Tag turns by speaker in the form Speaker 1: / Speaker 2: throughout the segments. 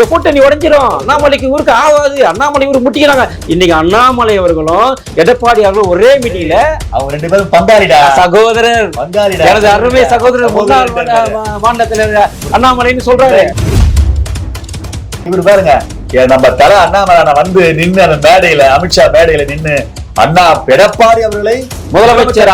Speaker 1: இந்த கூட்டணி உடைஞ்சிரும். அண்ணாமலைக்கு ஊருக்கு ஆகாது. அண்ணாமலை ஊருக்கு முட்டிக்கிறாங்க. இன்னைக்கு அண்ணாமலை அவர்களும் எடப்பாடி அவர்களும் ஒரே மீட்டிங்ல
Speaker 2: அவங்க ரெண்டு பேரும் பங்காளிடா.
Speaker 1: சகோதரர்.
Speaker 2: பங்காளிடா.
Speaker 1: எனது அருமை சகோதரர் முன்னாள் மா- மாநில தலைவர் அண்ணாமலைன்னு சொல்றாரு.
Speaker 2: இவரு பாருங்க. நம்ம தல அண்ணாமலை வந்து நின்னு அந்த மேடையில அமித்ஷா மேடையில நின்னு அண்ணா எடப்பாடி அவர்களை
Speaker 1: முதலமைச்சர்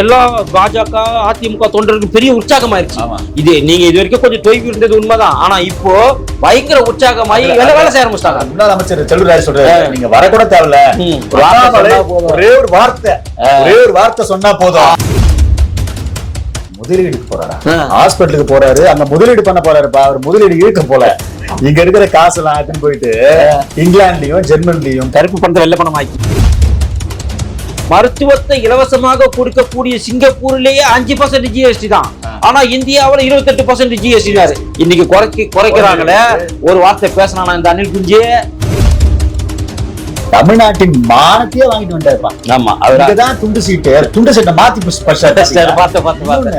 Speaker 1: எல்லா பாஜக அதிமுக தொண்டர்களுக்கும் பெரிய உற்சாகமாயிருச்சு. இது நீங்க இது வரைக்கும் கொஞ்சம் தொய்வு இருந்தது உண்மைதான். ஆனா இப்போ பயங்கர உற்சாகமாயி வேலை வேலை செய்ய ஆரம்பிச்சிட்டாங்க
Speaker 2: முன்னாள் அமைச்சர் செல்வராஜ் சொல்றாரு நீங்க வரக்கூட தேவையில்ல.
Speaker 1: ஒரு.
Speaker 2: ஒரே ஒரு வார்த்தை. ஒரே ஒரு வார்த்தை சொன்னா போதும். முதலீடுக்கு போறாரா. ஹாஸ்பிட்டலுக்கு போறாரு. அங்க முதலீடு பண்ண போறாருப்பா. அவர் முதலீடு இழுக்க போல. இங்க இருக்கிற காசு எல்லாம் ஆத்துன்னு போயிட்டு இங்கிலாந்துலயும் ஜெர்மன்லயும்
Speaker 1: கருப்பு பணத்தை வெள்ளை பணமாக்கி. மருத்துவத்தை இலவசமாக கொடுக்கக்கூடிய சிங்கப்பூர்லயே அஞ்சு பர்சன்ட் ஜிஎஸ்டி தான். ஆனா இந்தியாவுல இருபத்தெட்டு பர்சன்ட் ஜிஎஸ்டி இன்னைக்கு குறைக்க குறைக்கிறாங்களே. ஒரு வார்த்தை பேசினானா இந்த அனில் குஞ்சு
Speaker 2: தமிழ்நாட்டின் மானத்தையே வாங்கிட்டு வந்தாருப்பா.
Speaker 1: ஆமா அவர்
Speaker 2: இங்கதான் துண்டு சீட்டு துண்டு சீட்டை மாத்தி.
Speaker 1: பார்த்து பார்த்து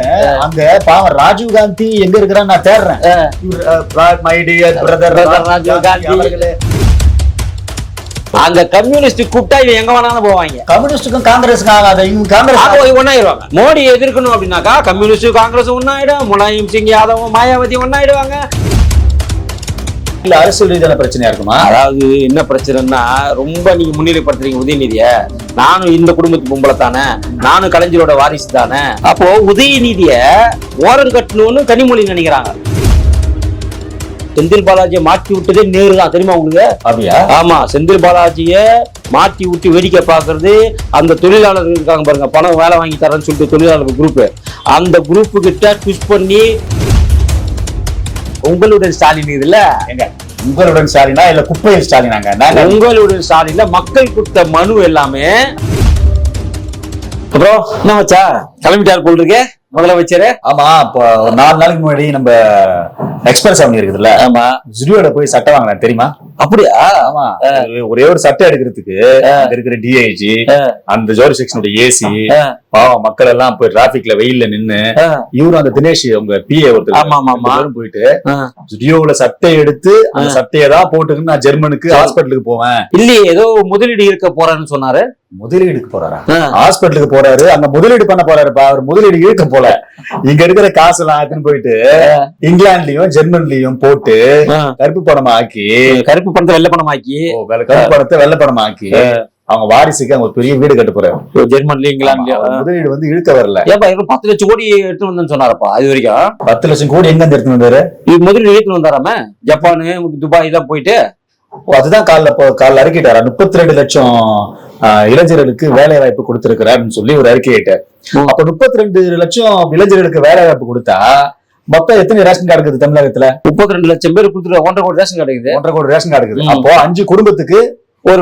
Speaker 2: அங்க பாவம் ராஜீவ் காந்தி எங்க இருக்கிறான்னு நான் தேடுறேன். dear brother
Speaker 1: Brother
Speaker 2: Rajiv Gandhi.
Speaker 1: அங்க கம்யூனிஸ்ட் கூப்பிட்டா இவன் எங்க வேணாலும் போவாங்க.
Speaker 2: கம்யூனிஸ்டுக்கும் காங்கிரஸுக்கும் ஆகாத? இவங்க காங்கிரஸ்
Speaker 1: ஒன்னாயிருவாங்க மோடி எதிர்க்கணும் அப்படின்னாக்கா கம்யூனிஸ்ட் காங்கிரஸ் ஒன்னாயிடும் முலாயம் சிங் யாதவும் மாயாவதி ஒன்னாயிடுவாங்க
Speaker 2: இல்ல அரசியல் ரீதியான பிரச்சனையா இருக்குமா?
Speaker 1: அதாவது என்ன பிரச்சனைன்னா ரொம்ப நீங்க முன்னிலைப்படுத்துறீங்க உதயநிதிய. நானும் இந்த குடும்பத்து பொம்பளை தானே. நானும் கலைஞரோட வாரிசு தானே. அப்போ உதயநிதிய ஓரம் கட்டணும்னு கனிமொழி நினைக்கிறாங்க. செந்தில் பாலாஜியை மாட்டி விட்டதே நேரு தான் தெரியுமா உங்களுக்கு?
Speaker 2: அப்படியா?
Speaker 1: ஆமா செந்தில் பாலாஜிய மாட்டி விட்டு வேடிக்கை பார்க்கறது அந்த தொழிலாளர்கள் இருக்காங்க பாருங்க பணம் வேலை வாங்கி தரேன்னு சொல்லிட்டு தொழிலாளர்கள் குரூப் அந்த குரூப் கிட்ட ட்விஸ்ட் பண்ணி உங்களுடன் ஸ்டாலின் இதுல?
Speaker 2: எங்க? உங்களுடன் ஸ்டாலினா இல்ல குப்பையில் ஸ்டாலினாங்க நாங்க
Speaker 1: உங்களுடைய சாலையில மக்கள் கொடுத்த மனு எல்லாமே. அப்புறம் என்ன வச்சா கிளம்பிட்டார் போல் இருக்கே. முதலமைச்சர்?
Speaker 2: ஆமா இப்போ ஒரு நாலு நாளைக்கு முன்னாடி நம்ம எக்ஸ்பிரஸ் அவனி இருக்குதுல்ல
Speaker 1: ஆமா.
Speaker 2: ஜுடியோட போய் சட்டை வாங்கினேன் தெரியுமா?
Speaker 1: அப்படியா?
Speaker 2: ஆமா. ஒரு- ஒரே சட்டை எடுக்கிறதுக்கு இருக்கிற டிஐஜி அந்த ஜோரி செக்ஷனோட ஏசி பாவம் மக்கள் எல்லாம் போய் டிராபிக்ல வெயில்ல நின்னு இவரும் அந்த தினேஷ் உங்க பிஏ ஒருத்தர் போயிட்டு ஜுடியோவுல சட்டை எடுத்து அந்த சட்டையை தான் போட்டுக்கின்னு நான் ஜெர்மனுக்கு ஹாஸ்பிட்டலுக்கு போவேன்.
Speaker 1: இல்லையே ஏதோ முதலீடு இருக்க போறேன்னு சொன்னாரு.
Speaker 2: முதலீடுக்கு போறாரா. ஹாஸ்பிட்டலுக்கு போறாரு அங்க முதலீடு பண்ண போறாருப்பா அவர் முதலீடு இழுக்க போல. இங்க இருக்கிற காசு எல்லாம் ஆக்குன்னு போயிட்டு இங்கிலாந்துலயும் ஜெர்மன்லயும் போட்டு கருப்பு படமா ஆக்கி
Speaker 1: கருப்பு பணத்தை வெள்ளை
Speaker 2: ஓ, வெள்ள- கருப்பு படத்தை வெள்ளை படமா ஆக்கி அவங்க வாரிசுக்கு ஒரு பெரிய வீடு கட்ட போறாரு
Speaker 1: ஜெர்மன்ல இங்கிலாந்துலயும்.
Speaker 2: முதலீடு வந்து இழுக்க வரல.
Speaker 1: ஏப்பா இவரு பத்து லட்சம் கோடி எடுத்து வந்தேன்னு சொன்னாரப்பா இது வரைக்கும்.
Speaker 2: பத்து லட்சம் கோடி எங்க இருந்து எடுத்துட்டு வந்தாரு?
Speaker 1: முதலீடு எடுத்து வந்தாராம? ஜப்பானு துபாய் தான் போயிட்டு.
Speaker 2: அதுதான் காலைல காலைல அறிக்கைட்டாரா முப்பத்தி ரெண்டு லட்சம் இளைஞர்களுக்கு வேலை வாய்ப்பு கொடுத்திருக்கிறாருன்னு சொல்லி ஒரு அறிக்கையிட்டார். அப்ப முப்பத்தி ரெண்டு லட்சம் இளைஞர்களுக்கு வேலை வாய்ப்பு கொடுத்தா மொத்தம் எத்தனை ரேஷன் கார்டு இருக்குது தமிழகத்துல?
Speaker 1: முப்பத்தி ரெண்டு லட்சம் பேர் கொடுத்துட்டு ஒன்றரை கோடி ரேஷன் கிடைக்குது
Speaker 2: ஒன்றரை கோடி ரேஷன் கார்டு இருக்குது. அப்போ அஞ்சு குடும்பத்துக்கு
Speaker 1: ஒரு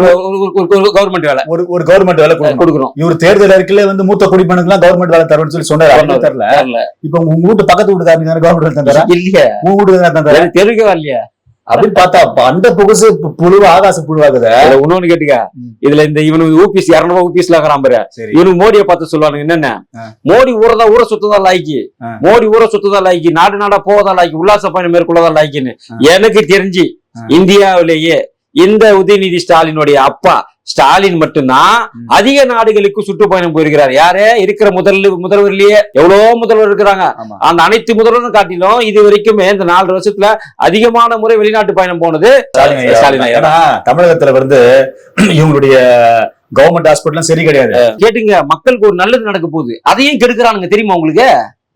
Speaker 1: கவர்மெண்ட் வேலை.
Speaker 2: ஒரு ஒரு கவர்மெண்ட் வேலை கொடுக்கணும்.
Speaker 1: கொடுக்குறோம்
Speaker 2: இவர் தேர்தல் அறிக்கையில வந்து மூத்த குடிமகனுக்கு எல்லாம் கவர்மெண்ட் வேலை தரும்னு சொல்லி சொன்னாரு. தரல
Speaker 1: தெரியல.
Speaker 2: இப்ப உங்க வீட்டு பக்கத்து வீட்டுக்காரங்க கவர்மெண்ட் வேலை தந்தாரா?
Speaker 1: இல்லையே.
Speaker 2: உங்க வீட்டுக்கு தந்தாரா?
Speaker 1: தெரிவிக்கவே இல்லையா
Speaker 2: அப்படின்னு பார்த்தா அந்த புகுசு பு- புழு ஆகாச புழுவாகுத
Speaker 1: இன்னொன்னு கேட்டுக்க. இதுல இந்த இவனுக்கு ஊபிஸ் இருநூறு ஊபிஸ்ல இருக்கிறான் பாரு இவனுக்கு மோடியை பார்த்து சொல்லுவானுங்க என்னென்ன. மோடி ஊரதான் ஊரை சுத்ததான் லாய்க்கு. மோடி ஊரை சுத்ததான் லாய்க்கு நாடு நாடா போவதா லாய்க்கு உல்லாச பயணம் மேற்கொள்ளதான் லாய்க்குன்னு. எனக்கு தெரிஞ்சு. இந்தியாவிலேயே இந்த உதயநிதி ஸ்டாலினுடைய அப்பா ஸ்டாலின் மட்டும்தான். அதிக நாடுகளுக்கு சுற்றுப்பயணம் போயிருக்கிறார். யாரு? இருக்கிற முதல் முதல்வர்லயே எவ்வளவோ முதல்வர் இருக்கிறாங்க. அந்த அனைத்து முதல்வரும் காட்டிலும் இது வரைக்குமே இந்த நாலு வருஷத்துல அதிகமான முறை வெளிநாட்டு பயணம் போனது
Speaker 2: ஸ்டாலின் தமிழகத்துல வந்து இவங்களுடைய கவர்மெண்ட் ஹாஸ்பிட்டலும் சரி கிடையாது.
Speaker 1: கேட்டுங்க மக்களுக்கு ஒரு நல்லது நடக்க போகுது. அதையும் கெடுக்கிறானுங்க தெரியுமா உங்களுக்கு?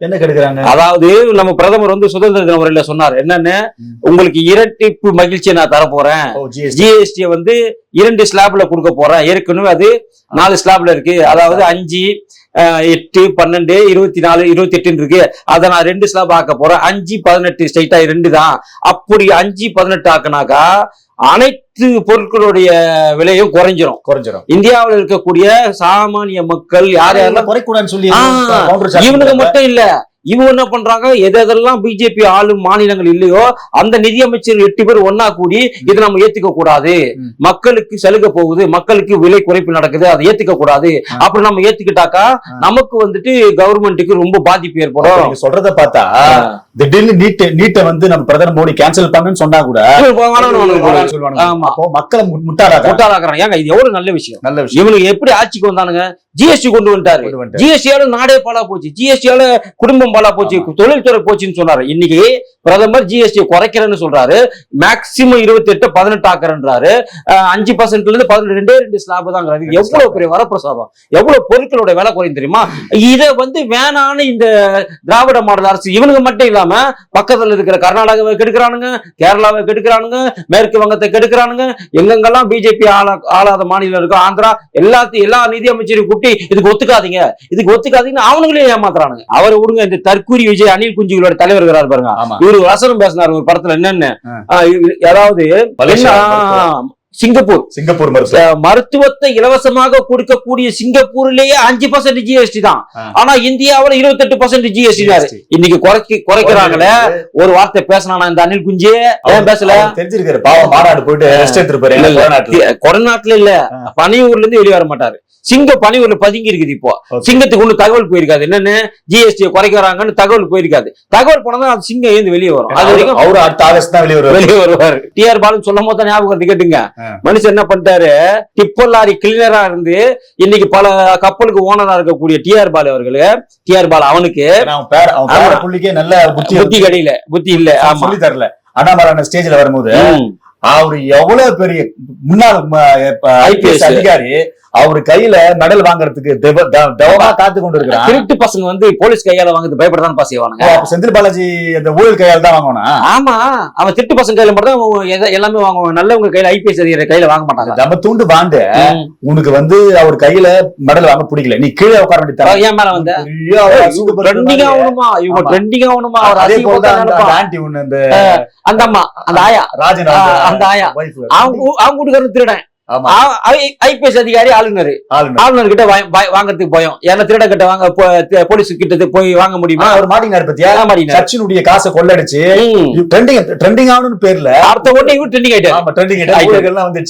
Speaker 2: என்ன கெடுக்கிறாங்க?
Speaker 1: அதாவது நம்ம பிரதமர் வந்து சுதந்திர தின உரையில சொன்னார். என்னன்னு. உங்களுக்கு இரட்டிப்பு மகிழ்ச்சியை நான் தர போறேன்
Speaker 2: ஓ ஜிஎஸ்டி
Speaker 1: ஜிஎஸ்டி வந்து இரண்டு ஸ்லாப்ல கொடுக்க போறேன். ஏற்கனவே அது நாலு ஸ்லாப்ல இருக்கு. அதாவது அஞ்சு எட்டு பன்னெண்டு இருபத்தி நாலு இருபத்தி எட்டுன்னு இருக்கு. அதை நான் ரெண்டு ஸ்லாப் ஆக்க போறேன். அஞ்சு பதினெட்டு ஸ்ட்ரைட்டா ரெண்டு தான். அப்படி அஞ்சு பதினெட்டு ஆக்குனாக்கா அனைத்து பொருட்களுடைய விலையும் குறைஞ்சிரும்.
Speaker 2: குறைஞ்சிரும்.
Speaker 1: இந்தியாவில் இருக்கக்கூடிய சாமானிய மக்கள் யார் யாரெல்லாம்
Speaker 2: குறைக்கூடாதுன்னு சொல்லி
Speaker 1: இவனுக்கு. மட்டும் இல்ல. இவங்க என்ன பண்றாங்க? எது எதெல்லாம் பிஜேபி ஆளும் மாநிலங்கள் இல்லையோ அந்த நிதியமைச்சர் எட்டு பேர் ஒன்னா கூடி இதை நம்ம ஏத்துக்க கூடாது. மக்களுக்கு சலுகை போகுது. மக்களுக்கு விலை குறைப்பு நடக்குது. அதை ஏத்துக்க கூடாது. அப்படி நம்ம ஏத்துக்கிட்டாக்கா. நமக்கு வந்துட்டு கவர்மெண்ட்டுக்கு ரொம்ப பாதிப்பு ஏற்படும்.
Speaker 2: சொல்றத பார்த்தா திடீர்னு நீட் நீட்டை வந்து நம்ம பிரதமர் மோடி கேன்சல் பண்ணுன்னு சொன்னா கூட மக்களை
Speaker 1: முட்டாளாக்குறாங்க. ஏங்க இது எவ்வளவு நல்ல விஷயம்?
Speaker 2: நல்ல விஷயம்.
Speaker 1: இவனுக்கு எப்படி ஆட்சிக்கு வந்தானுங்க? ஜிஎஸ்டி கொண்டு வந்துட்டாரு.
Speaker 2: கொண்டு வந்துட்டாரு.
Speaker 1: ஜிஎஸ்டியால நாடே பாலா போச்சு. ஜிஎஸ்டியால குடும்பம் பாலா போச்சு. தொழில்துறை போச்சுன்னு சொன்னாரு. இன்னைக்கு பிரதமர் ஜிஎஸ்டி குறைக்கிறேன்னு சொல்றாரு. மேக்சிமம் இருபத்தி எட்டு பதினெட்டு ஆக்குறேன்றாரு. அஞ்சு பர்சன்ட்ல இருந்து பதினெட்டு ரெண்டே ரெண்டு ஸ்லாப் இது எவ்வளவு பெரிய வரப்பிரசாதம்? எவ்வளவு பொருட்களோட விலை குறையும் தெரியுமா? இதை வந்து வேணான்னு இந்த திராவிட மாடல் அரசு இவனுங்க மட்டும் இல்லாம பக்கத்துல இருக்கிற கர்நாடகாவை கெடுக்கிறானுங்க கேரளாவை கெடுக்கிறானுங்க மேற்கு வங்கத்தை கெடுக்கிறானுங்க எங்கெங்கெல்லாம் பிஜேபி ஆளா ஆளாத மாநிலம் இருக்கோ ஆந்திரா எல்லாத்தையும் எல்லா நிதி அமைச்சரையும் கூப்பிட்டு இதுக்கு ஒத்துக்காதீங்க. இதுக்கு ஒத்துக்காதீங்கன்னு அவனுங்களே ஏமாத்துறானுங்க. அவர் விடுங்க இந்த தற்கூரி விஜய் அனில் குஞ்சுகளோட தலைவர் இருக்கிறார் பாருங்க. இவரு வசனம் பேசினார் ஒரு படத்துல என்னன்னு? அதாவது சிங்கப்பூர்.
Speaker 2: சிங்கப்பூர்
Speaker 1: மருத்துவத்தை இலவசமாக கொடுக்கக்கூடிய சிங்கப்பூர்லயே அஞ்சு பர்சன்ட் ஜிஎஸ்டி தான். ஆனா இந்தியாவுல இருபத்தெட்டு பர்சன்ட் ஜிஎஸ்டி
Speaker 2: GST.
Speaker 1: இன்னைக்கு குறைக்கி குறைக்கிறாங்களே. ஒரு வார்த்தை பேசினானா இந்த அனில் குஞ்சே? ஏன் பேசல?
Speaker 2: தெரிஞ்சிருக்காரு. பாவம் மாநாடு போயிட்டு ரெஸ்ட் எடுத்துருப்பாரு.
Speaker 1: கொடநாட்டுல இல்ல. பனியூர்ல இருந்து வெளியே வர மாட்டாரு. சிங்க பனியூர்ல பதுங்கி இருக்குது இப்போ. சிங்கத்துக்கு ஒண்ணு தகவல் போயிருக்காது. என்னன்னு? ஜிஎஸ்டி குறைக்கிறாங்கன்னு தகவல் போயிருக்காது. தகவல் போனதான் அது சிங்கம் ஏந்து வெளியே வரும். அது வரைக்கும்
Speaker 2: அவரு அடுத்த ஆகஸ்ட் தான் வெளியே வருவாரு.
Speaker 1: வெளியே வருவாரு. டிஆர் பாலு சொல்லும் போது தான் ஞாபகம் கேட்டுங்க. மனுஷன் என்ன பண்ணிட்டாரு? டிப்பர் லாரி கிளீனரா இருந்து இன்னைக்கு பல கப்பலுக்கு ஓனரா இருக்கக்கூடிய டிஆர் பாலு அவர்களு. டிஆர் பாலு அவனுக்கு.
Speaker 2: புள்ளிக்கே நல்ல புத்தி
Speaker 1: புத்தி கடியில. புத்தி இல்ல. ஆமா.
Speaker 2: சொல்லி தரல. அண்ணாமலை ஸ்டேஜ்ல வரும்போது. அவரு எவ்வளவு பெரிய முன்னாள் ஐபிஎஸ். அதிகாரி அவரு கையில மெடல் வாங்குறதுக்கு தவமா காத்து கொண்டு இருக்கிறான்
Speaker 1: திருட்டு பசங்க வந்து போலீஸ் கையால வாங்குறது பயப்படதான் பாஸ் செய்வானுங்க.
Speaker 2: அப்ப செந்தில் பாலாஜி அந்த ஊழல் கையால் தான் வாங்கணும்
Speaker 1: ஆமா. அவன் திருட்டு பசங்க கையில மட்டும் எல்லாமே வாங்குவான். நல்லவங்க கையில ஐபிஎஸ் அதிகாரி கையில வாங்க மாட்டாங்க.
Speaker 2: தம தூண்டு வாண்டு. உனக்கு வந்து அவர் கையில மெடல் வாங்க பிடிக்கல. நீ கீழே உட்கார வேண்டிய
Speaker 1: ஏன் மேல வந்த? ட்ரெண்டிங் ஆகணுமா? இவங்க. ட்ரெண்டிங் ஆகணுமா? அவர்
Speaker 2: அதே போல அந்த. ஆண்டி ஒண்ணு அந்த
Speaker 1: அந்த அம்மா அந்த ஆயா.
Speaker 2: ராஜன்
Speaker 1: அந்த ஆயா. அவங்க அவங்க திருடன். ஐபிஎஸ் அதிகாரி ஆளுநர்.
Speaker 2: ஆளுநர்.
Speaker 1: கிட்ட வாங்க- வாங்க- வாங்கறதுக்கு பயம். ஏன்னா திருட கிட்ட வாங்க போலீஸ் கிட்ட போய் வாங்க முடியுமா?
Speaker 2: அவர் மாட்டினார் பத்தியா? சச்சினுடைய காசை கொள்ளடிச்சு. ட்ரெண்டிங் ட்ரெண்டிங் ஆகணும்னு பேர்ல.
Speaker 1: அடுத்த இவர் ட்ரெண்டிங் ஆயிட்டாரு.
Speaker 2: ஆமா ட்ரெண்டிங்
Speaker 1: ஆயிட்டு.
Speaker 2: ஊழல்கள்லாம்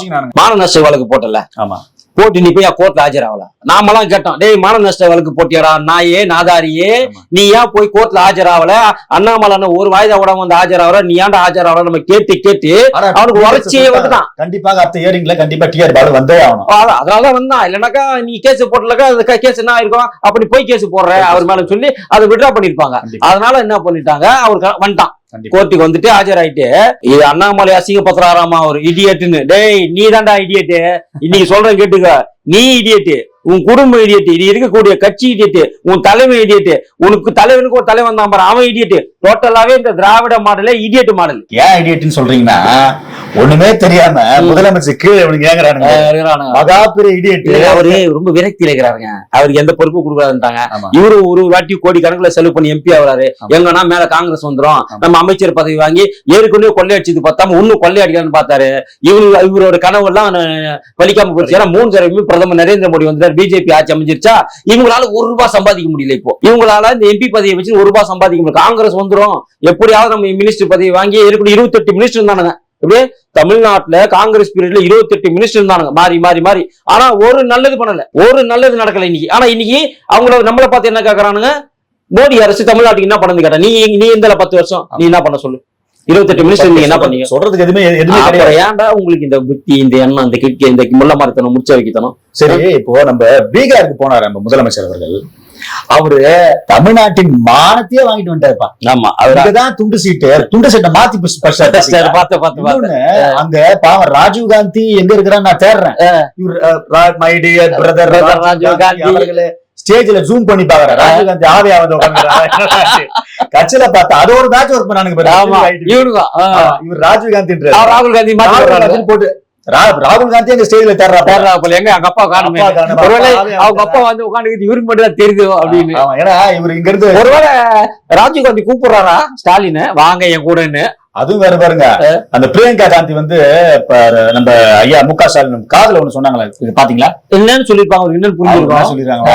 Speaker 2: வந்துச்சு.
Speaker 1: மான நஷ்ட வழக்கு போட்டல.
Speaker 2: ஆமா.
Speaker 1: போட்டு நீ போய் கோர்ட்ல ஆஜராகல நாமெல்லாம் கேட்டோம் டேய் மான நஷ்ட வழக்கு போட்டியாடா நாயே நாதாரியே. நீ ஏன் போய் கோர்ட்ல ஆஜராகல அண்ணாமலை ஒரு வாய்தா விடாம வந்து ஆஜராகல நீ ஏன்டா ஆஜராகல நம்ம கேட்டு கேட்டு அவனுக்கு வறட்சியே வந்துதான்
Speaker 2: கண்டிப்பாக அடுத்த இயரிங்ல கண்டிப்பா டிஆர் பாலு வந்தே ஆகணும்.
Speaker 1: அதான், அதனாலதான் வந்தான். இல்லைனாக்கா நீ கேஸ் போட்டலக்கா அந்த கேஸ் என்ன ஆயிருக்கும்? அப்படி போய் கேஸ் போடுற அவர் மேல சொல்லி அதை விட்ரா பண்ணிருப்பாங்க. அதனால என்ன பண்ணிட்டாங்க? அவர் வந்துட்டான். கோர்ட்டுக்கு வந்துட்டு ஆஜராயிட்டு இது அண்ணாமலை அசிங்கப்படுத்துறாராமா ஒரு இடியட்டுன்னு. டேய் நீ தான்டா இடியட்டு. இன்னைக்கு சொல்றேன் கேட்டுக்க. நீ இடியட்டு உன் குடும்பம் இடியட்டு இது இருக்கக்கூடிய கட்சி இடியட்டு உன் தலைமை இடியட்டு. உனக்கு தலைவனுக்கு ஒரு தலைவன் தான் பாரு அவன் இடியட்டு. டோட்டலாவே இந்த திராவிட மாடலே இடியட்டு மாடல்.
Speaker 2: ஏன் ஐடியட்னு சொல்றீங்கன்னா ஒண்ணுமே தெரியாம முதலமைச்சர் கீழே இவனுக்கு ஏங்குறானுங்க மகா பெரிய இடியட்.
Speaker 1: அவரு ரொம்ப விரக்தி இருக்கிறாருங்க. அவருக்கு எந்த பொறுப்பு கொடுக்காதுன்ட்டாங்க.
Speaker 2: ஆமா.
Speaker 1: இவரு ஒரு வாட்டி கோடி கணக்குல செலவு பண்ணி எம்பி ஆகுறாரு. எங்கன்னா மேல காங்கிரஸ் வந்துரும். நம்ம அமைச்சர் பதவி வாங்கி ஏற்கனவே கொள்ளையடிச்சது பார்த்தாம இன்னும் கொள்ளையடிக்கலாம்னு பார்த்தாரு. இவரு இவரோட கனவு எல்லாம் அஹ், பலிக்காம போச்சு. ஏன்னா மூணு தடவை பிரதமர் நரேந்திர மோடி வந்தார் பிஜேபி ஆட்சி அமைஞ்சிருச்சா? இவங்களால ஒரு ரூபாய் சம்பாதிக்க முடியல இப்போ. இவங்களால இந்த எம்பி பதவியை வச்சு ஒரு ரூபாய் சம்பாதிக்க முடியல. காங்கிரஸ் வந்துரும். எப்படியாவது நம்ம மினிஸ்டர் பதவி வாங்கி ஏற்கனவே இருபத்தெட்டு மினிஸ்டர் இருந்தானுங்க. இப்படியே தமிழ்நாட்டுல காங்கிரஸ் பீரியட்ல இருபத்தெட்டு மினிஸ்டர் இருந்தானுங்க. மாறி மாறி மாறி. ஆனா ஒரு நல்லது பண்ணல. ஒரு நல்லது நடக்கல இன்னைக்கு. ஆனா இன்னைக்கு அவங்கள நம்மள பார்த்து என்ன கேக்குறானுங்க? மோடி அரசு தமிழ்நாட்டுக்கு என்ன பண்ணது கேட்டா நீ நீ இந்த பத்து வருஷம்? நீ என்ன பண்ண சொல்லு? இருபத்தெட்டு மினிஸ்டர் நீங்க என்ன பண்ணீங்க?
Speaker 2: சொல்றதுக்கு எதுவுமே எதுவுமே கிடையாது.
Speaker 1: ஏன்டா உங்களுக்கு இந்த புத்தி இந்த எண்ணம் இந்த கிட்கி இந்த முள்ள மரத்தனம் முச்ச வைக்கத்தனம்
Speaker 2: சரி இப்போ நம்ம பீகாருக்கு போனாரு நம்ம முதலமைச்சர் அவர்கள்? அவரு தமிழ்நாட்டின் மானத்தையே வாங்கிட்டு வந்துட்டாருப்பா.
Speaker 1: ஆமா
Speaker 2: துண்டு சீட்டு துண்டு சீட்டை மாத்தி.
Speaker 1: பார்த்து
Speaker 2: அங்க பாவம் ராஜீவ் காந்தி எங்க இருக்கிறான்னு நான் தேடுறேன். இவர் my dear brother
Speaker 1: Brother
Speaker 2: Rajiv
Speaker 1: Rajiv
Speaker 2: Gandhi
Speaker 1: Gandhi.
Speaker 2: அவர்களே ஸ்டேஜ்ல ஜூம் பண்ணி பாக்குறேன் ராஜீவ் காந்தி ஆவியா வந்து உட்கார்ந்துருக்காரு. கட்சியில பார்த்தா அது ஒரு மேட்ச் ஒர்க் பண்ணானுங்க இவர் ராஜீவ் காந்தி
Speaker 1: ராகுல் காந்தி
Speaker 2: போட்டு ராகுல் காந்தி எங்க ஸ்டேஜ்ல தேடுறா
Speaker 1: தேடுறா போல. எங்க? எங்க அப்பா காணுமே. ஒருவேளை அவங்க அப்பா வந்து உட்காந்து இவருக்கு மட்டும் தான் தெரியுது அப்படின்னு.
Speaker 2: ஏன்னா இவர் இங்க இருந்து
Speaker 1: ஒருவேளை ராஜீவ் காந்தி கூப்பிடுறாரா ஸ்டாலின்? வாங்க என் கூடன்னு.
Speaker 2: அதுவும் வேற பாருங்க. அந்த பிரியங்கா காந்தி வந்து இப்ப நம்ம ஐயா மு க ஸ்டாலின் காதுல ஒண்ணு சொன்னாங்களே? பாத்தீங்களா?
Speaker 1: என்னன்னு சொல்லிருப்பாங்க
Speaker 2: அவங்க என்ன
Speaker 1: புரிஞ்சிருக்கும்.
Speaker 2: சொல்லிருக்காங்க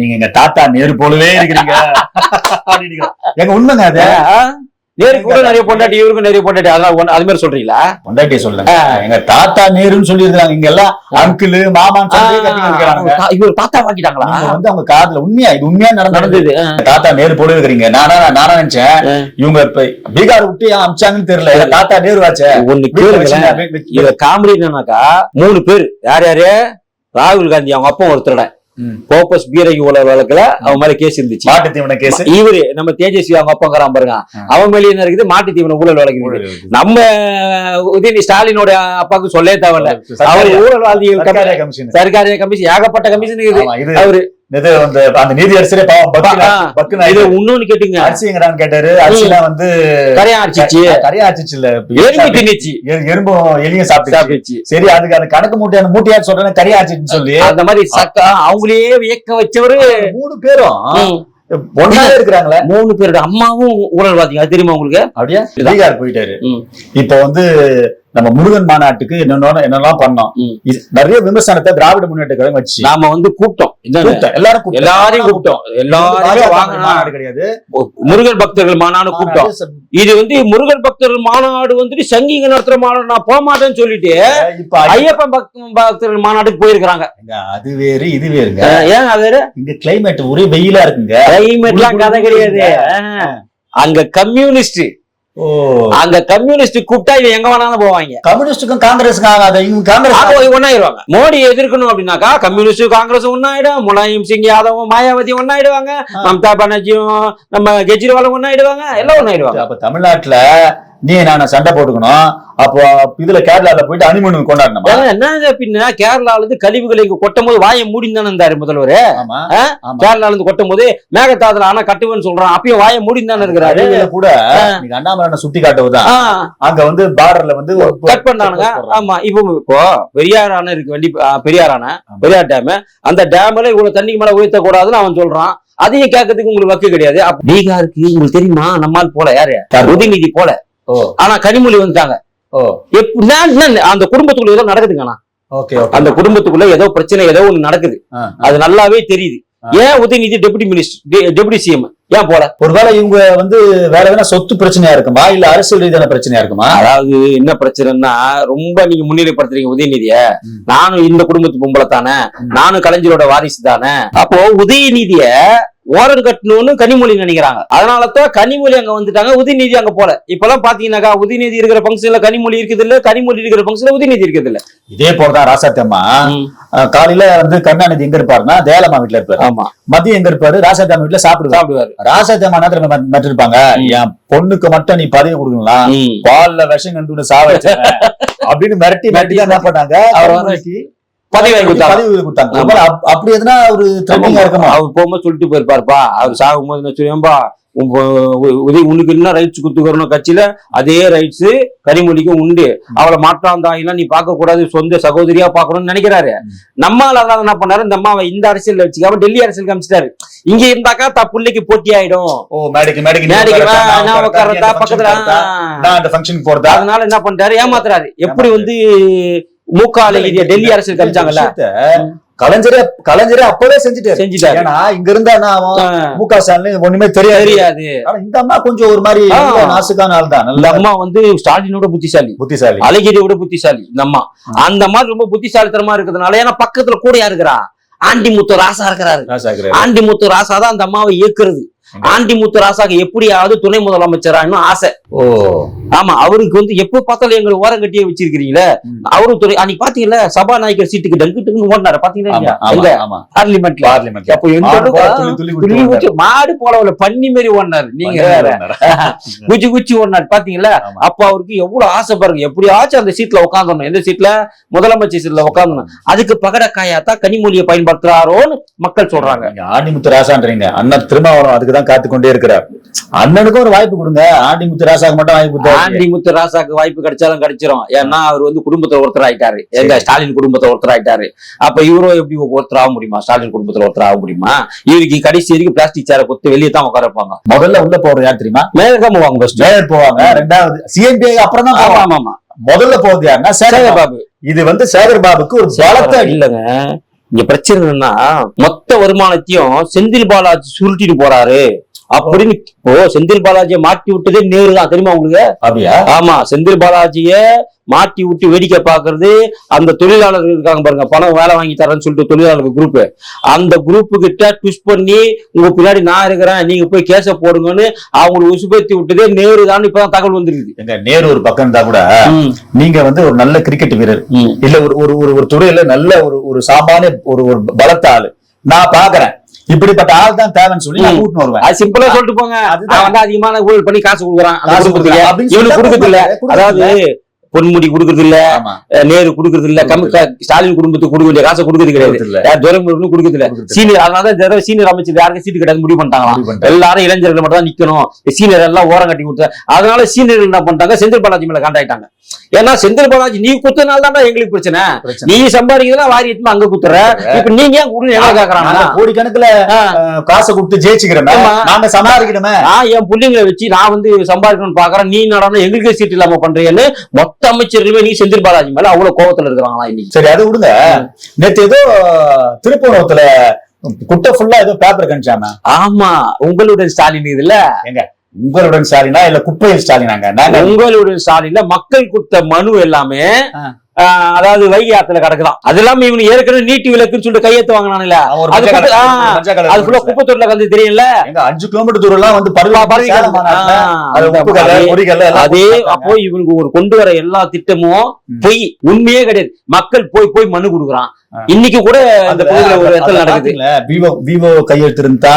Speaker 2: நீங்க எங்க தாத்தா நேரு போலவே இருக்கிறீங்க. எங்க உண்மைங்க அது?
Speaker 1: கூட நிறைய பொண்டாட்டி இவருக்கும் நிறைய பொண்டாட்டி. அதெல்லாம் அது மாதிரி சொல்றீங்களா?
Speaker 2: பொண்டாட்டி சொல்லுங்க. எங்க தாத்தா நேருன்னு சொல்லியிருக்காங்க இங்க எல்லாம் அங்கிள் மாமான்னு சொல்லி
Speaker 1: இவர் தாத்தா வாங்கிட்டாங்களா?
Speaker 2: நீங்க வந்து அவங்க காதுல உண்மையா இது உண்மையா நடந்தது. தாத்தா நேரு போல இருக்கிறீங்க நானா நானா நினைச்சேன் இவங்க இப்ப பீகார் விட்டு ஏன் அமிச்சாங்கன்னு தெரியல. எங்க தாத்தா நேரு வாச்சே
Speaker 1: ஒண்ணு காமெடி என்னன்னாக்கா மூணு பேர். யார் யாரு? ராகுல் காந்தி அவங்க அப்பா ஒருத்தரோட. போப்பஸ் பீரங்கி ஊழல் வழக்குல அவன் மேல கேஸ் இருந்துச்சு.
Speaker 2: மாட்டு தீவன கேஸ்
Speaker 1: இவரு நம்ம தேஜஸ்வி அவங்க அப்பங்கிறான் பாருங்க. அவன் மேல என்ன இருக்குது? மாட்டு தீவன ஊழல் வழக்கு. நம்ம உதயநிதி ஸ்டாலினோட அப்பாவுக்கு சொல்லவே தேவையில்ல. அவர் ஊழல்வாதிகள்
Speaker 2: சர்க்காரிய கமிஷன்.
Speaker 1: ஏகப்பட்ட கமிஷன் இருக்குது. அவரு
Speaker 2: இது வந்து அந்த நீதி அரசரே பாவம் பக்கு
Speaker 1: ஆ.
Speaker 2: பக்கு
Speaker 1: இது இன்னொன்னு கேட்டுங்க.
Speaker 2: அரிசிங்கிறான்னு கேட்டாரு. அரிசிலாம் வந்து
Speaker 1: கரையா
Speaker 2: கரையா ஆச்சிச்சு இல்ல
Speaker 1: எறும்பு திணிச்சு
Speaker 2: எ- எறும்பும் எலியும் சாப்பிட்டு
Speaker 1: சாப்பிடுச்சு
Speaker 2: சரி அதுக்கு அந்த கணக்கு மூட்டையான மூட்டையா சொல்றேன் கரையா சொல்லி
Speaker 1: அந்த மாதிரி சக்கா அவங்களே வியக்க வச்சவரு.
Speaker 2: மூணு பேரும். ஒன்னாவே இருக்கிறாங்களே.
Speaker 1: மூணு பேரோட அம்மாவும் ஊழல்வாதிங்க அது தெரியுமா உங்களுக்கு?
Speaker 2: அப்படியே? பீகார் போயிட்டாரு. இப்ப வந்து நம்ம முருகன் மாநாட்டுக்கு என்னென்ன என்னெல்லாம் பண்ணோம் நிறைய விமர்சனத்தை திராவிட முன்னேற்ற கழகம் வச்சு.
Speaker 1: நாம வந்து கூப்பிட்டோம்.
Speaker 2: எல்லாரும்.
Speaker 1: எல்லாரையும் கூப்பிட்டோம். எல்லாரையும்
Speaker 2: மாநாடு கிடையாது.
Speaker 1: முருகன் பக்தர்கள் மாநாடு கூப்பிட்டோம். இது வந்து முருகன் பக்தர்கள் மாநாடு வந்துட்டு சங்கிங்க நடத்துற மாநாடு. நான் போக மாட்டேன்னு சொல்லிட்டு
Speaker 2: இப்ப ஐயா-
Speaker 1: ஐயப்பன் பக்த- பக்தர்கள் மாநாட்டுக்கு போயிருக்கிறாங்க.
Speaker 2: அது வேறு இது வேறுங்க.
Speaker 1: ஏன் அது
Speaker 2: இங்க கிளைமேட் ஒரே வெயிலா இருக்குங்க.
Speaker 1: கிளைமேட்லாம் கதை கிடையாது. அங்க கம்யூனிஸ்ட் அந்த கம்யூனிஸ்ட் கூப்பிட்டா இவன் எங்க வேணாலும் போவாங்க.
Speaker 2: கம்யூனிஸ்டுக்கும் காங்கிரஸுக்கும் ஆகாத? காங்கிரஸ்
Speaker 1: ஒன்னாயிருவாங்க மோடி எதிர்க்கணும் அப்படின்னாக்கா கம்யூனிஸ்ட் காங்கிரஸ் ஒன்னாயிடும் முலாயம் சிங் யாதவும் மாயாவதி ஒன்னாயிடுவாங்க. மம்தா பானர்ஜியும் நம்ம கெஜ்ரிவாலும் ஒன்னாயிடுவாங்க எல்லாம் ஒன்னாயிடுவாங்க
Speaker 2: அப்ப தமிழ்நாட்டுல நீ நான் சண்டை போட்டுக்கணும். அப்போ இதுல கேரளால போயிட்டு அனிமன் கொண்டாடணுமா?
Speaker 1: என்னங்க பின்ன? கேரளால இருந்து கழிவுகளை இங்க கொட்டும் போது வாயை மூடிந்தானே இருந்தாரு முதல்வர். கேரளால இருந்து கொட்டும் போது மேகதாதுல ஆனா கட்டுவேன்னு சொல்றான். அப்பயும் வாயை மூடிந்தானே இருக்கிறாரு.
Speaker 2: கூட நீங்க அண்ணாமலை சுட்டி காட்டுவதுதான். அங்க வந்து பார்டர்ல வந்து
Speaker 1: கட் பண்ணானுங்க. ஆமா இப்போ இப்போ பெரியார் அணை இருக்கு வண்டி பெரியார் அணை. பெரியார் டேம் அந்த டேம்ல இவ்வளவு தண்ணிக்கு மேல உயர்த்த கூடாதுன்னு அவன் சொல்றான். அதையும் கேட்கறதுக்கு உங்களுக்கு வக்கு கிடையாது. பீகாருக்கு உங்களுக்கு தெரியுமா? நம்மால் போல யாரு? உதயநிதி போல. ஆனா கனிமொழி வந்துட்டாங்க. அந்த குடும்பத்துக்குள்ள ஏதோ நடக்குதுங்கண்ணா
Speaker 2: ஓகே
Speaker 1: அந்த குடும்பத்துக்குள்ள ஏதோ பிரச்சனை ஏதோ ஒண்ணு நடக்குது. அது நல்லாவே தெரியுது. ஏன் Udhayanidhi deputy minister deputy CM ஏன் போல?
Speaker 2: ஒருவேளை இவங்க வந்து வேற எதனா சொத்து பிரச்சனையா இருக்குமா? இல்ல அரசியல் ரீதியான பிரச்சனையா இருக்குமா?
Speaker 1: அதாவது என்ன பிரச்சனைன்னா ரொம்ப நீங்க முன்னிலைப்படுத்துறீங்க உதயநிதிய. நானும் இந்த குடும்பத்து பொம்பளை தானே. நானும் கலைஞரோட வாரிசு தானே. அப்போ உதயநிதிய ஓரம் கட்டணும்னு கனிமொழி நினைக்கிறாங்க. அதனாலதான் கனிமொழி அங்க வந்துட்டாங்க உதயநிதி அங்க போல. இப்பெல்லாம் பாத்தீங்கன்னாக்கா உதயநிதி இருக்கிற பங்கன்ல கனிமொழி இருக்குது இல்ல கனிமொழி இருக்கிற பங்கன்ல உதயநிதி இருக்குது இல்ல
Speaker 2: இதே போலதான் ராசாத்தம்மா காலையில வந்து கருணாநிதி எங்க இருப்பாருன்னா தேலம்மா வீட்டுல இருப்பாரு.
Speaker 1: ஆமா.
Speaker 2: மதியம் எங்க இருப்பாரு ராசாத்தம்மா வீட்டுல சாப்பிடுவாரு.
Speaker 1: சாப்பிடுவாரு.
Speaker 2: ராசாத்தம்மா நேரத்துல மட்டு இருப்பாங்க
Speaker 1: ம்.
Speaker 2: என் பொண்ணுக்கு மட்டும் நீ பதவி கொடுக்கலாம். பால்ல விஷம் கண்டு சாவ. அப்படின்னு மிரட்டி மிரட்டி என்ன பண்ணாங்க?
Speaker 1: அவர் பதவி வாங்கி கொடுத்தாங்க.
Speaker 2: அப்படி எதுனா ஒரு ட்ரெண்டிங்கா இருக்குமா
Speaker 1: அவர் போகும்போது சொல்லிட்டு போயிருப்பாருப்பா. அவர் சாகும்போது என்ன சொல்லுவேன்பா உதவி உனக்கு என்ன ரைட்ஸ் கொடுத்துக்கிறோம் கட்சியில. அதே ரைட்ஸ் கனிமொழிக்கும் உண்டு. அவளை மாட்டாந்தாயிலாம் நீ பார்க்க கூடாது சொந்த சகோதரியா பார்க்கணும்னு நினைக்கிறாரு. நம்மால அதான் என்ன பண்ணாரு? இந்த அம்மாவை இந்த அரசியல் வச்சுக்காம டெல்லி அரசியல் காமிச்சிட்டாரு இங்க இருந்தாக்கா தா பிள்ளைக்கு போட்டி ஆயிடும். பக்கத்துல அதனால என்ன பண்ணிட்டாரு? ஏமாத்துறாரு. எப்படி வந்து மூக்கால டெல்லி அரசியல் காமிச்சாங்கல்ல
Speaker 2: விஷயத்த கலைஞரே கலைஞரே அப்பவே செஞ்சுட்டாரு.
Speaker 1: செஞ்சுட்டாரு.
Speaker 2: ஏன்னா இங்க இருந்தா மு க ஸ்டாலின் ஒண்ணுமே தெரியாது.
Speaker 1: தெரியாது.
Speaker 2: ஆனா இந்த அம்மா கொஞ்சம் ஒரு மாதிரி நாசுக்கான ஆள் தான்.
Speaker 1: இந்த அம்மா வந்து ஸ்டாலினோட புத்திசாலி.
Speaker 2: புத்திசாலி.
Speaker 1: அழகிரியோட புத்திசாலி இந்த அம்மா. அந்த மாதிரி ரொம்ப புத்திசாலித்தனமா இருக்கிறதுனால ஏன்னா பக்கத்துல கூட யார் இருக்கிறா? ஆண்டி முத்து ராசா இருக்கிறாரு. ஆண்டி முத்து ராசா தான் அந்த அம்மாவை இயக்குறது. ஆண்டி முத்து ராசாக்கு எப்படியாவது துணை முதலமைச்சரான்னு ஆசை.
Speaker 2: ஓ.
Speaker 1: ஆமா அவருக்கு வந்து எப்ப பார்த்தாலும் எங்களை ஓரம் கட்டியே வச்சிருக்கிறீங்களே?
Speaker 2: ம்.
Speaker 1: அவரும் துணை அன்னைக்கு பாத்தீங்கல்ல சபாநாயகர் சீட்டுக்கு டங்கு டங்குன்னு ஓடினாரு
Speaker 2: ஆமா
Speaker 1: பார்லிமெண்ட்ல.
Speaker 2: பார்லிமெண்ட்ல.
Speaker 1: அப்போ
Speaker 2: மாடு போல
Speaker 1: பண்ணி மாரி ஓடினாரு நீங்க குச்சி குச்சி ஓடினாரு பாத்தீங்களா. அப்ப அவருக்கு எவ்வளவு ஆசை பாருங்க எப்படியாச்சும் அந்த சீட்ல உட்காந்துடணும் எந்த சீட்ல? முதலமைச்சர் சீட்ல உட்காந்துணும் அதுக்கு பகடக்காயாத்தான் கனிமொழியை பயன்படுத்துறாரோன்னு மக்கள் சொல்றாங்க.
Speaker 2: நீங்க ஆண்டிமுத்து ராசான்றீங்க. அண்ணன் திருமாவளவன் அதுக்கு தான் காத்து கொண்டே இருக்கிறார். அண்ணனுக்கும் ஒரு வாய்ப்பு கொடுங்க. ஆண்டிமுத்து ராசாக்கு மட்டும் வாய்ப்பு கொடுத்தாரு
Speaker 1: ஆண்டி முத்து ராசாக்கு வாய்ப்பு கிடைச்சாலும் கிடைச்சிரும். ஏன்னா அவர் வந்து குடும்பத்துல ஒருத்தர் ஆயிட்டாரு. எங்க. ஸ்டாலின் குடும்பத்துல ஒருத்தர் ஆயிட்டாரு. அப்ப இவரும் எப்படி ஒருத்தர் ஆக முடியுமா? ஸ்டாலின் குடும்பத்துல ஒருத்தர் ஆக முடியுமா? இவருக்கு கடைசி வரைக்கும் பிளாஸ்டிக் சேரை கொத்து வெளியே தான் உட்கார வைப்பாங்க.
Speaker 2: முதல்ல உள்ள போறது யார் தெரியுமா?
Speaker 1: மேலதான் போவாங்க ஃபர்ஸ்ட்
Speaker 2: மேயர் போவாங்க. ரெண்டாவது சிஎம்பி அப்புறம் தான்
Speaker 1: ஆமா. ஆமா
Speaker 2: முதல்ல போகுது யாருன்னா சேகர் பாபு. இது வந்து சேகர் பாபுக்கு ஒரு பலத்த
Speaker 1: இல்லங்க. இங்க பிரச்சனை என்னன்னா மொத்த வருமானத்தையும் செந்தில் பாலாஜி சுருட்டிட்டு போறாரு. அப்படின்னு இப்போ செந்தில் பாலாஜியை மாட்டி விட்டதே நேரு தான். தெரியுமா உங்களுக்கு?
Speaker 2: அப்படியா?
Speaker 1: ஆமா. செந்தில் பாலாஜிய மாட்டி விட்டு வேடிக்கை பாக்குறது அந்த தொழிலாளர்கள் இருக்காங்க பாருங்க. பணம் வேலை வாங்கி தரேன்னு சொல்லிட்டு தொழிலாளர்கள் குரூப் அந்த குரூப் கிட்ட ட்விஸ்ட் பண்ணி உங்க பின்னாடி நான் இருக்கிறேன். நீங்க போய் கேஸ போடுங்கன்னு அவங்களை உசுபேத்தி விட்டதே நேரு தான். இப்பதான் தகவல் வந்திருக்கு
Speaker 2: எங்க நேரு ஒரு பக்கம் இருந்தா கூட நீங்க வந்து ஒரு நல்ல கிரிக்கெட் வீரர். இல்ல ஒரு ஒரு ஒரு ஒரு துறையில நல்ல ஒரு ஒரு சாமானிய ஒரு ஒரு பலத்த ஆளு. நான் பாக்குறேன். இப்படிப்பட்ட ஆள் தான் தேவைன்னு சொல்லி நான் வருவேன்.
Speaker 1: அது சிம்பிளா சொல்லிட்டு போங்க.
Speaker 2: அதுதான்.
Speaker 1: வந்து அதிகமான ஊழல் பண்ணி காசு கொடுக்குறான்.
Speaker 2: காசு அப்படின்னு
Speaker 1: இவனுக்கு கொடுக்கறது இல்ல அதாவது பொன்முடி கொடுக்கறது இல்ல நேரு கொடுக்கறது இல்ல ஸ்டாலின் குடும்பத்துக்கு கொடுக்க வேண்டிய காசை கொடுக்கறது கிடையாது. துரைமுருகனும் கொடுக்கறது இல்ல. சீனியர் அதனால சீனியர் அமைச்சர் யாருக்கு சீட்டு கிடையாது முடிவு பண்ணிட்டாங்களாம். எல்லாரும் இளைஞர்கள் மட்டும் தான் நிக்கணும் சீனியர் எல்லாம் ஓரம் கட்டி கொடுத்த அதனால சீனியர்கள் என்ன பண்ணிட்டாங்க செந்தில் பாலாஜி மேல காண்டாயிட்டாங்க ஏன்னா செந்தில் பாலாஜி நீ குத்துனால தான் எங்களுக்கு பிரச்சனை. நீ சம்பாதிக்கிறதா வாரி எடுத்து அங்க குத்துற. இப்ப நீங்க ஏன் குடுன்னு என்ன கேக்குறாங்க?
Speaker 2: கோடிக்கணக்குல காசை கொடுத்து ஜெயிச்சுக்கிறோமே.
Speaker 1: ஆமா.
Speaker 2: நாங்க சம்பாதிக்கணுமே.
Speaker 1: நான் என் பிள்ளைங்களை வச்சு நான் வந்து சம்பாதிக்கணும்னு பாக்குறேன். நீ நடனம் எங்களுக்கே சீட் இல்லாம பண்றீங்கன்னு மொத்த அமைச்சர்களுமே நீ செந்தில் பாலாஜி மேல அவ்வளவு கோவத்துல இருக்கிறாங்களா இன்னைக்கு?
Speaker 2: சரி அது விடுங்க. நேத்து ஏதோ திருப்பூணத்துல குட்டை ஃபுல்லா ஏதோ பேப்பர் கணிச்சாம?
Speaker 1: ஆமா உங்களுடன் ஸ்டாலின் இதுல
Speaker 2: உங்களுடன் ஸ்டாலினா இல்ல குப்பையில் ஸ்டாலினாங்க? நாங்க
Speaker 1: உங்களுடன் ஸ்டாலின்ல மக்கள் கொடுத்த மனு எல்லாமே அதாவது வைகை ஆத்துல கிடக்குதான். அது இல்லாம இவனு ஏற்கனவே நீட்டி விலக்குன்னு சொல்லிட்டு கையெழுத்து வாங்கினானுல அது ஃபுல்லா குப்பை தொட்டில வந்து தெரியல
Speaker 2: எங்க அஞ்சு கிலோமீட்டர் தூரம் எல்லாம் வந்து அது
Speaker 1: அப்போ இவனுக்கு ஒரு கொண்டு வர எல்லா திட்டமும். பொய் உண்மையே கிடையாது. மக்கள் போய் போய் மனு கொடுக்குறான். இன்னைக்கு கூட அந்த பகுதியில ஒரு இடத்துல நடக்குது.
Speaker 2: விவோ விவோ கையெழுத்து இருந்தா.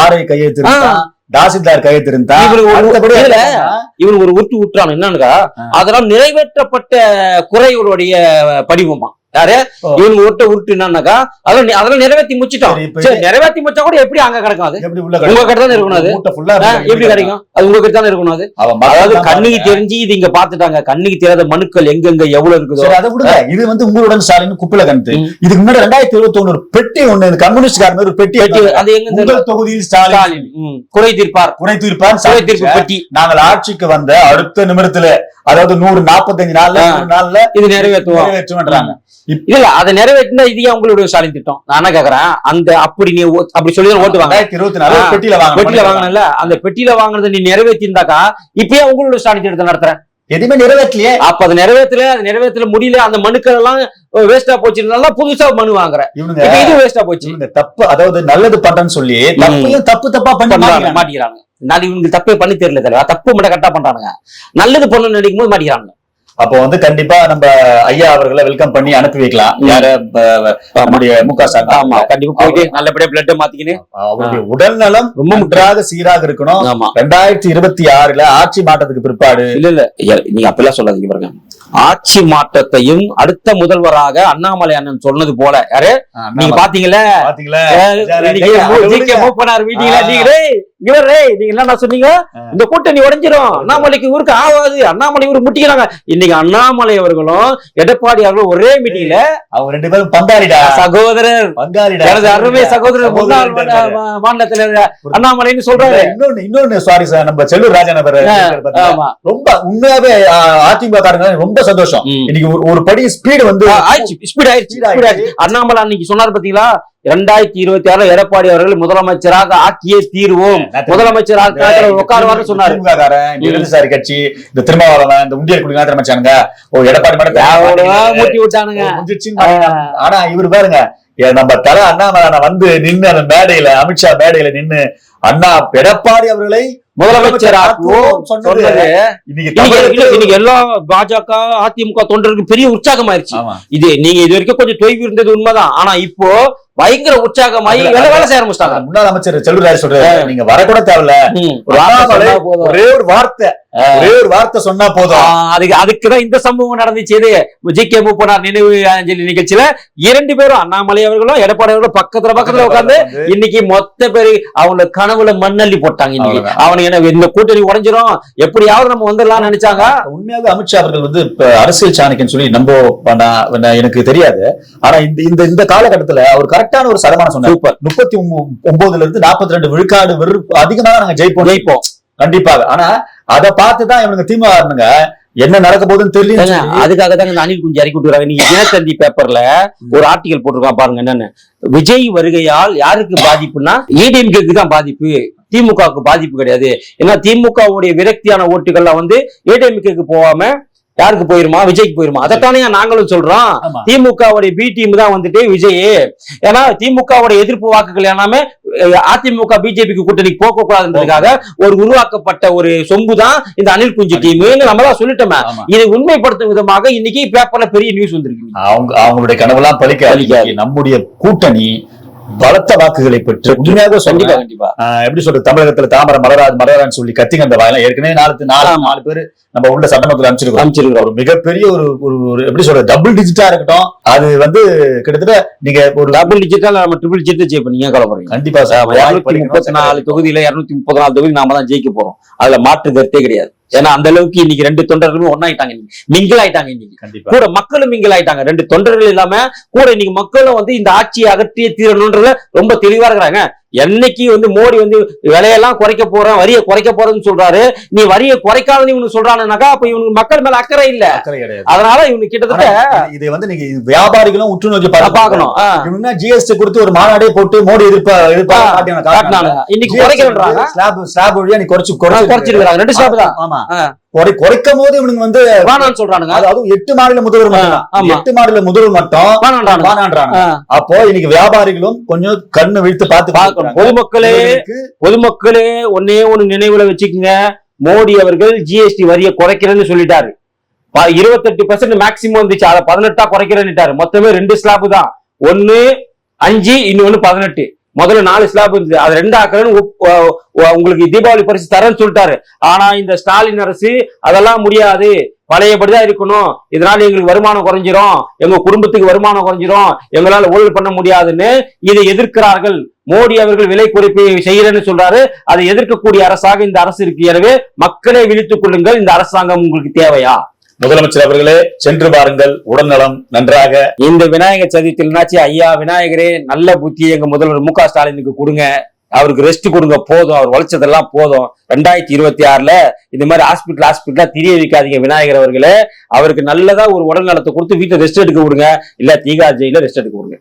Speaker 2: ஆர்ஐ கையெழுத்து இருந்தா தாசில்தார் கையெழுத்து இருந்தா
Speaker 1: இவனுக்கு ஒரு- உருட்டு விட்டுறான் என்னன்னுக்கா. அதெல்லாம் நிறைவேற்றப்பட்ட குறைகளுடைய படிவமா? யாரு?
Speaker 2: ஓ.
Speaker 1: இவனுக்கு உருட்ட உருட்டு என்னன்னாக்கா அதெல்லாம் அதெல்லாம் நிறைவேற்றி முடிச்சிட்டோம்.
Speaker 2: சரி,
Speaker 1: நிறைவேற்றி முடிச்சா கூட எப்படி அங்க கிடக்கும் அது? உங்க கிட்ட தானே இருக்கணும் அது. எப்படி கிடைக்கும்? அது உங்க கிட்ட தானே இருக்கணும் அது. அதாவது கண்ணுக்கு. தெரிஞ்சு இது இங்க பாத்துட்டாங்க கண்ணுக்கு தெரியாத மனுக்கள் எங்கெங்க எவ்வளவு இருக்குதோ.
Speaker 2: அதை விடுங்க. இது வந்து உங்களுடன் ஸ்டாலின் குப்பையில கண்டு. இதுக்கு முன்னாடி ரெண்டாயிரத்தி இருபத்தி ஒண்ணு பெட்டி ஒண்ணு கம்யூனிஸ்ட் காரங்க ஒரு பெட்டி.
Speaker 1: அது எங்க
Speaker 2: தொகுதியில் ஸ்டாலின்
Speaker 1: குறை தீர்ப்பார்.
Speaker 2: குறை தீர்ப்பார்
Speaker 1: குறை தீர்ப்பு பெட்டி.
Speaker 2: நாங்கள் ஆட்சிக்கு வந்த அடுத்த நிமிடத்துல அதாவது நூறு நாற்பத்தஞ்சு நாள்ல நாள்ல
Speaker 1: இது நிறைவேற்றுவோம்.
Speaker 2: நிறைவேற்றுவோன்றாங்க.
Speaker 1: இல்ல அதை நிறைவேற்றினா இது உங்களுடைய ஸ்டாலின் திட்டம். நான் என்ன கேக்குறேன்? அந்த அப்படி நீ அப்படி சொல்லி தான் ஓட்டுவாங்க
Speaker 2: இருபத்தி நாலு. பெட்டியில வாங்க
Speaker 1: பெட்டியில வாங்கினல அந்த பெட்டியில வாங்குறத நீ நிறைவேற்றிருந்தாக்கா இப்பயே உங்களுடைய ஸ்டாலின் திட்டத்தை நடத்துற.
Speaker 2: எதுவுமே நிறைவேற்றலையே.
Speaker 1: அப்ப அது நிறைவேற்றல அது நிறைவேற்றல முடியல அந்த மனுக்கள் எல்லாம் வேஸ்டா போச்சுனால புதுசா மனு வாங்குற.
Speaker 2: இவனுங்க
Speaker 1: இது வேஸ்டா போச்சு.
Speaker 2: இவனுங்க தப்பு அதாவது நல்லது பண்றேன்னு சொல்லி தப்பையும் தப்பு தப்பா பண்ணி. மாட்டிக்கிறாங்க.
Speaker 1: நான் இவங்களுக்கு தப்பே பண்ணி தெரியல தலைவா. தப்பு மட்டும் கரெக்டா பண்றானுங்க. நல்லது பண்ணணும்னு நினைக்கும் போது மாட்டிக்கிறாங்க
Speaker 2: அப்போ வந்து கண்டிப்பா நம்ம ஐயா அவர்களை வெல்கம் பண்ணி அனுப்பி வைக்கலாம். யார நம்முடைய மு க ஸ்டாலின்
Speaker 1: ஆமா கண்டிப்பா. போயிட்டு நல்லபடியா பிளட்
Speaker 2: அவருடைய உடல் நலம்
Speaker 1: ரொம்ப.
Speaker 2: நன்றாக சீராக இருக்கணும். ரெண்டாயிரத்தி இருபத்தி ஆறுல ஆட்சி மாற்றத்துக்கு பிற்பாடு.
Speaker 1: இல்ல இல்ல நீங்க அப்பெல்லாம் சொல்லாதீங்க பாருங்க. ஆட்சி மாற்றத்தையும் அடுத்த முதல்வராக அண்ணாமலை அண்ணன் சொன்னது போல. யாரு? நீங்க பாத்தீங்களா?
Speaker 2: பாத்தீங்களா
Speaker 1: இவர் நீங்க என்ன சொன்னீங்க. இந்த கூட்டணி உடைஞ்சிரும். அண்ணாமலைக்கு ஊருக்கு ஆகாது. அண்ணாமலை ஊருக்கு முட்டிக்கிறாங்க. இன்னைக்கு அண்ணாமலை அவர்களும் எடப்பாடி அவர்களும் ஒரே மீட்டிங்ல
Speaker 2: அவங்க ரெண்டு பேரும் பங்காளிடா.
Speaker 1: சகோதரர்.
Speaker 2: பங்காளிடா.
Speaker 1: எனது அருமை சகோதரர் முன்னாள் மாநில தலைவர் அண்ணாமலைன்னு சொல்றாரு.
Speaker 2: இன்னொன்னு இன்னொன்னு சாரி சார் நம்ம செல்லூர் ராஜன் ரொம்ப உண்மையாவே அதிமுக காரங்க ரொம்ப சந்தோஷம். இன்னைக்கு ஒரு- படி ஸ்பீடு வந்து
Speaker 1: ஆயிடுச்சு. ஸ்பீட் ஆயிடுச்சு. அண்ணாமலை அன்னைக்கு சொன்னார் பாத்தீங்களா? இரண்டாயிரத்தி இருபத்தி ஆறுல எடப்பாடி அவர்கள் முதலமைச்சராக ஆக்கியே தீர்வோம். முதலமைச்சராக உட்காருவார்னு சொன்னாரு.
Speaker 2: இடதுசாரி கட்சி இந்த திருமாவளவன் இந்த உண்டியல் குடி என்ன நினைச்சானுங்க ஓ எடப்பாடி மட்டும்
Speaker 1: மூட்டி விட்டானுங்க.
Speaker 2: ஆனா இவரு பாருங்க நம்ம தல அண்ணாமலை வந்து நின்னு அந்த மேடையில அமித்ஷா மேடையில நின்னு அண்ணா எடப்பாடி அவர்களை சொன்னது இன்னைக்கு
Speaker 1: எல்லா பாஜக அதிமுக தொண்டருக்கு பெரிய உற்சாகமாயிருச்சு.
Speaker 2: ஆமா.
Speaker 1: இது நீங்க இது வரைக்கும் கொஞ்சம் தொய்வு இருந்தது உண்மைதான். ஆனா இப்போ பயங்கர உற்சாகமாயி வேலை வேலை செய்ய ஆரம்பிச்சிட்டாங்க.
Speaker 2: முன்னாள் அமைச்சர் செல்வராஜ் சொல்றாரு நீங்க வரக்கூட தேவையில்ல.
Speaker 1: ஒரு.
Speaker 2: ஒரே வார்த்தை ஒரே ஒரு வார்த்தை சொன்னா போதும்.
Speaker 1: அதுக்கு அதுக்குதான் இந்த சம்பவம் நடந்துச்சு. இது ஜி கே மூப்பனார் நினைவு அஞ்சலி நிகழ்ச்சியில இரண்டு பேரும் அண்ணாமலை அவர்களும் எடப்பாடி அவர்களும் பக்கத்துல பக்கத்துல உட்கார்ந்து இன்னைக்கு மொத்த பேரு அவங்கள கனவுல மண்ணள்ளி போட்டாங்க இன்னைக்கு. அவனுக்கு என்ன இந்த கூட்டணி உடைஞ்சிரும்? எப்படியாவது நம்ம வந்துடலாம்னு நினைச்சாங்க.
Speaker 2: உண்மையாவே அமித்ஷா அவர்கள் வந்து இப்ப அரசியல் சாணக்கியன்னு சொல்லி நான் எனக்கு தெரியாது. ஆனா இந்த இந்த காலகட்டத்துல அவர் கரெக்டான ஒரு சதமானம் சொன்னார்.
Speaker 1: சூப்பர்.
Speaker 2: முப்பத்தி ஒன்பதுல இருந்து நாற்பத்தி ரெண்டு விழுக்காடு வெறுப்பு அதிகமா நாங்க ஜெயிப்போம்.
Speaker 1: ஜெயிப்போம்.
Speaker 2: கண்டிப்பாக. ஆனா அதை பார்த்துதான் இவனுங்க திமுக என்ன நடக்க போகுதுன்னு தெரியல
Speaker 1: அதுக்காக தாங்க அனில் குஞ்சு இறக்கி விட்டுறாங்க நீங்க தினத்தந்தி பேப்பர்ல ஒரு ஆர்டிகல் போட்டிருக்கான் பாருங்க என்னன்னு. விஜய் வருகையால் யாருக்கு பாதிப்புன்னா ஏடிஎம்கேக்கு தான் பாதிப்பு. திமுகவுக்கு பாதிப்பு கிடையாது. ஏன்னா திமுகவுடைய விரக்தியான ஓட்டுகள்லாம் வந்து ஏடிஎம்கேக்கு போகாம யாருக்கு போயிருமா? விஜய்க்கு போயிருமா? அதைத்தானே நாங்களும் சொல்றோம். திமுகவுடைய பி டீம் தான் வந்துட்டு விஜய். ஏன்னா திமுகவுடைய எதிர்ப்பு வாக்குகள் எல்லாமே அதிமுக பிஜேபிக்கு கூட்டணிக்கு போக கூடாதுன்றதுக்காக ஒரு உருவாக்கப்பட்ட ஒரு சொம்பு தான் இந்த அனில் குஞ்சு டீம் நம்ம தான் சொல்லிட்டோமே. இதை உண்மைப்படுத்தும் விதமாக இன்னைக்கு பேப்பர்ல பெரிய நியூஸ் வந்திருக்கு
Speaker 2: அவங்க அவங்களுடைய கனவெல்லாம் பலிக்க
Speaker 1: பலிக்காது.
Speaker 2: நம்முடைய கூட்டணி பலத்த வாக்குகளை பெற்று உண்மையாக ஆஹ் எப்படி சொல்றது? தமிழகத்துல தாமரை மலராது மலரான்னு சொல்லி கத்திங்க அந்த வாயில ஏற்கனவே நாலு நாலு. நாலு பேர் நம்ம உள்ள சட்டமன்றத்தில் அமைச்சிருக்கோம்
Speaker 1: அமைச்சிருக்கிறோம்.
Speaker 2: ஒரு மிகப்பெரிய ஒரு ஒரு எப்படி சொல்றது? டபுள் டிஜிட்டா இருக்கட்டும். அது வந்து கிட்டத்தட்ட நீங்க ஒரு
Speaker 1: டபுள் டிஜிட்டல் நம்ம ட்ரிபிள் டிஜிட்டல் ஜெயிப்போம். நீங்க கவலைப்படுறீங்க?
Speaker 2: கண்டிப்பா சார்.
Speaker 1: இருநூத்தி முப்பத்தி நாலு தொகுதியில இருநூத்தி முப்பத்தி நாலு தொகுதி நாம தான் ஜெயிக்க போறோம். அதுல மாற்று கருத்தே கிடையாது. ஏன்னா அந்த அளவுக்கு இன்னைக்கு ரெண்டு தொண்டர்களும் ஒன்னாயிட்டாங்க இன்னைக்கு. மிங்கிள் ஆயிட்டாங்க இன்னைக்கு கூட மக்களும் மிங்கிள் ஆயிட்டாங்க ரெண்டு தொண்டர்கள் இல்லாம கூட இன்னைக்கு மக்களும் வந்து இந்த ஆட்சியை அகற்றியே தீரணும்ன்றதுல ரொம்ப தெளிவா இருக்கிறாங்க. என்னைக்கு வந்து மோடி வந்து விலையெல்லாம் குறைக்க போறேன் வரியை குறைக்க போறேன்னு சொல்றாரு நீ வரியை குறைக்காதன்னு இவனு சொல்றானுனாக்கா அப்ப இவனுக்கு மக்கள் மேல அக்கறை இல்ல. அதனால இவனுக்கு கிட்டத்தட்ட
Speaker 2: இது- வந்து நீங்க வியாபாரிகளும் உற்று நோக்கி பார்க்கணும். இவங்க ஜிஎஸ்டி கொடுத்து ஒரு மாநாடே போட்டு மோடி எதிர்ப்பா
Speaker 1: இன்னைக்கு குறைக்கிறன்றாங்க
Speaker 2: ஸ்லாப் ஸ்லாப் வழியா நீ குறைச்சு
Speaker 1: குறைச்சிருக்காங்க ரெண்டு ஸ்டாப் தான்.
Speaker 2: ஆமா. குறை குறைக்கும் போது இவனுக்கு வந்து
Speaker 1: வேணாம்னு சொல்றானுங்க.
Speaker 2: அதாவது எட்டு மாநில முதல்வர் மட்டும். எட்டு மாநில முதல்வர் மட்டும்
Speaker 1: ஆ.
Speaker 2: அப்போ இன்னைக்கு வியாபாரிகளும் கொஞ்சம் கண்ணு விழித்து பார்த்து
Speaker 1: பொதுமக்களே பொதுமக்களே ஒன்னே ஒண்ணு நினைவுல வச்சுக்கோங்க. மோடி அவர்கள் ஜிஎஸ்டி வரியை குறைக்கிறேன்னு சொல்லிட்டாரு. இருபத்தெட்டு பெர்சென்ட் மேக்சிமம் வந்துச்சு. அதை பதினெட்டா குறைக்கிறேன்னுட்டாரு. மொத்தமே ரெண்டு ஸ்லாப் தான். ஒன்னு அஞ்சு இன்னொன்னு பதினெட்டு. முதல்ல நாலு ஸ்லாப் இருந்துச்சு அது ரெண்டு ஆக்குறேன்னு உங்களுக்கு தீபாவளி பரிசு தரேன்னு சொல்லிட்டாரு. ஆனா இந்த ஸ்டாலின் அரசு அதெல்லாம் முடியாது. பழையபடிதான் இருக்கணும். இதனால எங்களுக்கு வருமானம் குறைஞ்சிரும். எங்க குடும்பத்துக்கு வருமானம் குறைஞ்சிரும். எங்களால ஊழல் பண்ண முடியாதுன்னு இதை எதிர்க்கிறார்கள். மோடி அவர்கள் விலை குறைப்பு செய்யறேன்னு சொல்றாரு. அதை எதிர்க்கக்கூடிய அரசாக இந்த அரசு இருக்கு எனவே மக்களை விழித்துக் கொள்ளுங்கள். இந்த அரசாங்கம் உங்களுக்கு தேவையா?
Speaker 2: முதலமைச்சர் அவர்களே சென்று பாருங்கள். உடல்நலம் நன்றாக.
Speaker 1: இந்த விநாயகர் சதுர்த்தினாச்சு ஐயா விநாயகரே நல்ல புத்தி எங்க முதல்வர் மு க ஸ்டாலினுக்கு கொடுங்க. அவருக்கு ரெஸ்ட் கொடுங்க. போதும். அவர் உழைச்சதெல்லாம் போதும். ரெண்டாயிரத்தி இருபத்தி ஆறுல இந்த மாதிரி ஹாஸ்பிட்டல் ஹாஸ்பிட்டலா திரிய வைக்காதீங்க விநாயகர் அவர்களே. அவருக்கு நல்லதா ஒரு உடல் நலத்தை கொடுத்து வீட்டுல ரெஸ்ட் எடுக்க விடுங்க. இல்ல தீகார் ஜெயில ரெஸ்ட் எடுக்க விடுங்க.